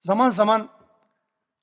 Zaman zaman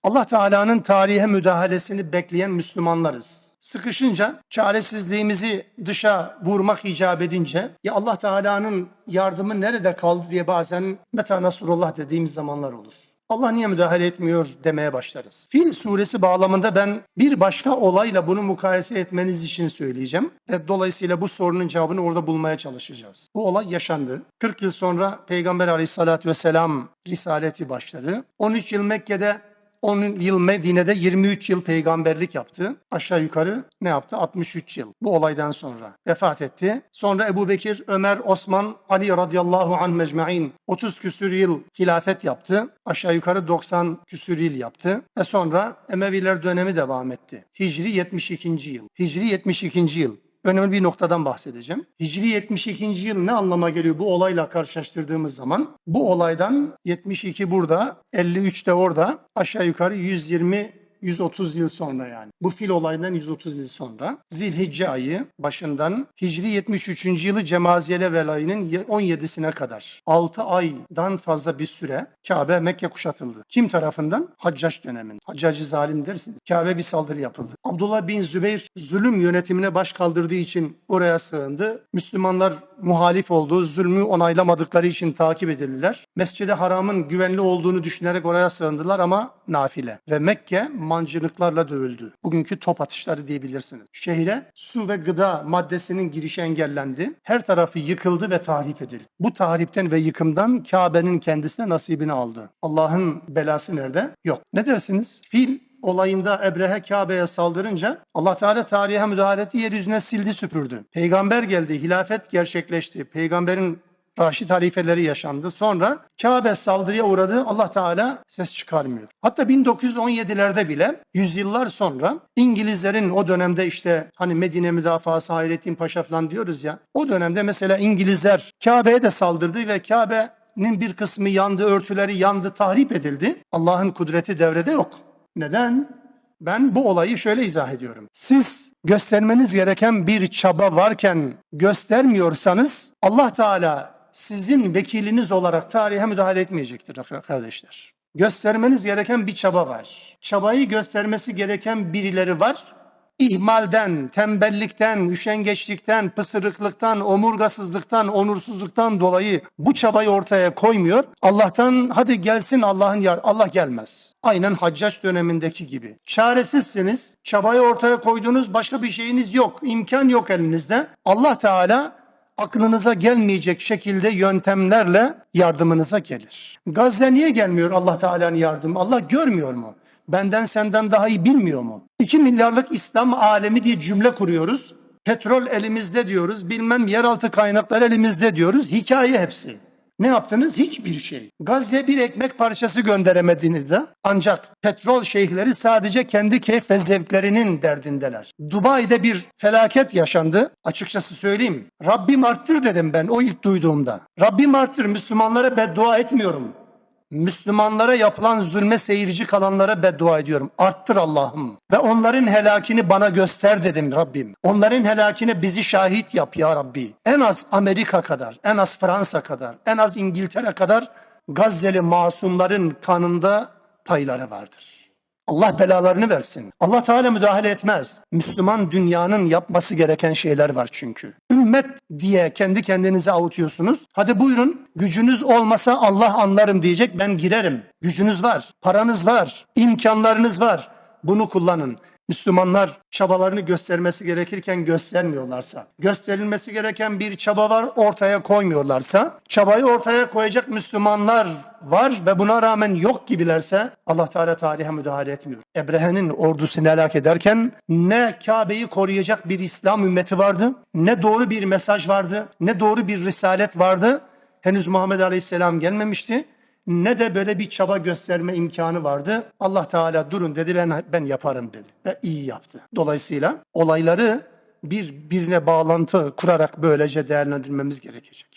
Allah Teala'nın tarihe müdahalesini bekleyen Müslümanlarız. Sıkışınca, çaresizliğimizi dışa vurmak icap edince, ya Allah Teala'nın yardımı nerede kaldı diye bazen meta nasrullah dediğimiz zamanlar olur. Allah niye müdahale etmiyor demeye başlarız. Fil suresi bağlamında ben bir başka olayla bunu mukayese etmeniz için söyleyeceğim. Ve dolayısıyla bu sorunun cevabını orada bulmaya çalışacağız. Bu olay yaşandı. 40 yıl sonra Peygamber aleyhissalatü vesselam risaleti başladı. 13 yıl Mekke'de 10 yıl Medine'de 23 yıl peygamberlik yaptı. Aşağı yukarı ne yaptı? 63 yıl. Bu olaydan sonra vefat etti. Sonra Ebu Bekir, Ömer, Osman, Ali radıyallahu anh mecmain 30 küsür yıl hilafet yaptı. Aşağı yukarı 90 küsür yıl yaptı. Ve sonra Emeviler dönemi devam etti. Hicri 72. yıl. Hicri 72. yıl önemli bir noktadan bahsedeceğim. Hicri 72. yıl ne anlama geliyor bu olayla karşılaştırdığımız zaman? Bu olaydan 72 burada, 53 de orada, aşağı yukarı 120 130 yıl sonra yani. Bu fil olayından 130 yıl sonra Zilhicce ayı başından Hicri 73. yılı Cemaziyele velayının 17'sine kadar 6 aydan fazla bir süre Kabe Mekke kuşatıldı. Kim tarafından? Haccaç döneminde. Haccacı zalim dersiniz. Kabe bir saldırı yapıldı. Abdullah bin Zübeyir zulüm yönetimine baş kaldırdığı için oraya sığındı. Müslümanlar muhalif olduğu, zulmü onaylamadıkları için takip edildiler. Mescid-i Haram'ın güvenli olduğunu düşünerek oraya sığındılar ama nafile. Ve Mekke mancınıklarla dövüldü. Bugünkü top atışları diyebilirsiniz. Şehre su ve gıda maddesinin girişi engellendi. Her tarafı yıkıldı ve tahrip edildi. Bu tahripten ve yıkımdan Kabe'nin kendisine nasibini aldı. Allah'ın belası nerede? Yok. Ne dersiniz? Fil olayında Ebrehe Kabe'ye saldırınca Allah Teala tarihe müdahale etti, yeryüzüne sildi süpürdü. Peygamber geldi, hilafet gerçekleşti. Peygamberin Raşid halifeleri yaşandı. Sonra Kabe saldırıya uğradı. Allah Teala ses çıkarmıyor. Hatta 1917'lerde bile yüzyıllar sonra İngilizlerin o dönemde işte hani Medine müdafası Hayrettin Paşa falan diyoruz ya. O dönemde mesela İngilizler Kabe'ye de saldırdı ve Kabe'nin bir kısmı yandı, örtüleri yandı, tahrip edildi. Allah'ın kudreti devrede yok. Neden? Ben bu olayı şöyle izah ediyorum. Siz göstermeniz gereken bir çaba varken göstermiyorsanız Allah Teala sizin vekiliniz olarak tarihe müdahale etmeyecektir kardeşler. Göstermeniz gereken bir çaba var. Çabayı göstermesi gereken birileri var. İhmalden, tembellikten, üşengeçlikten, pısırıklıktan, omurgasızlıktan, onursuzluktan dolayı bu çabayı ortaya koymuyor. Allah'tan hadi gelsin Allah'ın yar Allah gelmez. Aynen Haccaç dönemindeki gibi. Çaresizsiniz, çabayı ortaya koyduğunuz başka bir şeyiniz yok, imkan yok elinizde. Allah Teala aklınıza gelmeyecek şekilde yöntemlerle yardımınıza gelir. Gazze niye gelmiyor Allah Teala'nın yardımı? Allah görmüyor mu? Benden senden daha iyi bilmiyor mu? 2 milyarlık İslam alemi diye cümle kuruyoruz. Petrol elimizde diyoruz, bilmem yeraltı kaynaklar elimizde diyoruz. Hikaye hepsi. Ne yaptınız? Hiçbir şey. Gazze bir ekmek parçası gönderemediniz de ancak petrol şeyhleri sadece kendi keyif ve zevklerinin derdindeler. Dubai'de bir felaket yaşandı. Açıkçası söyleyeyim. Rabbim arttır dedim ben o ilk duyduğumda. Rabbim arttır Müslümanlara beddua etmiyorum. Müslümanlara yapılan zulme seyirci kalanlara beddua ediyorum. Arttır Allah'ım. Ve onların helakini bana göster dedim Rabbim. Onların helakine bizi şahit yap ya Rabbi. En az Amerika kadar, en az Fransa kadar, en az İngiltere kadar Gazze'li masumların kanında payları vardır. Allah belalarını versin. Allah Teala müdahale etmez. Müslüman dünyanın yapması gereken şeyler var çünkü. Ümmet diye kendi kendinize avutuyorsunuz. Hadi buyurun gücünüz olmasa Allah anlarım diyecek ben girerim. Gücünüz var, paranız var, imkanlarınız var. Bunu kullanın. Müslümanlar çabalarını göstermesi gerekirken göstermiyorlarsa, gösterilmesi gereken bir çaba var ortaya koymuyorlarsa, çabayı ortaya koyacak Müslümanlar var ve buna rağmen yok gibilerse Allah Teala tarihe müdahale etmiyor. Ebrehe'nin ordusunu helak ederken ne Kabe'yi koruyacak bir İslam ümmeti vardı, ne doğru bir mesaj vardı, ne doğru bir risalet vardı. Henüz Muhammed Aleyhisselam gelmemişti ne de böyle bir çaba gösterme imkanı vardı. Allah Teala durun dedi ben ben yaparım dedi ve iyi yaptı. Dolayısıyla olayları birbirine bağlantı kurarak böylece değerlendirmemiz gerekecek.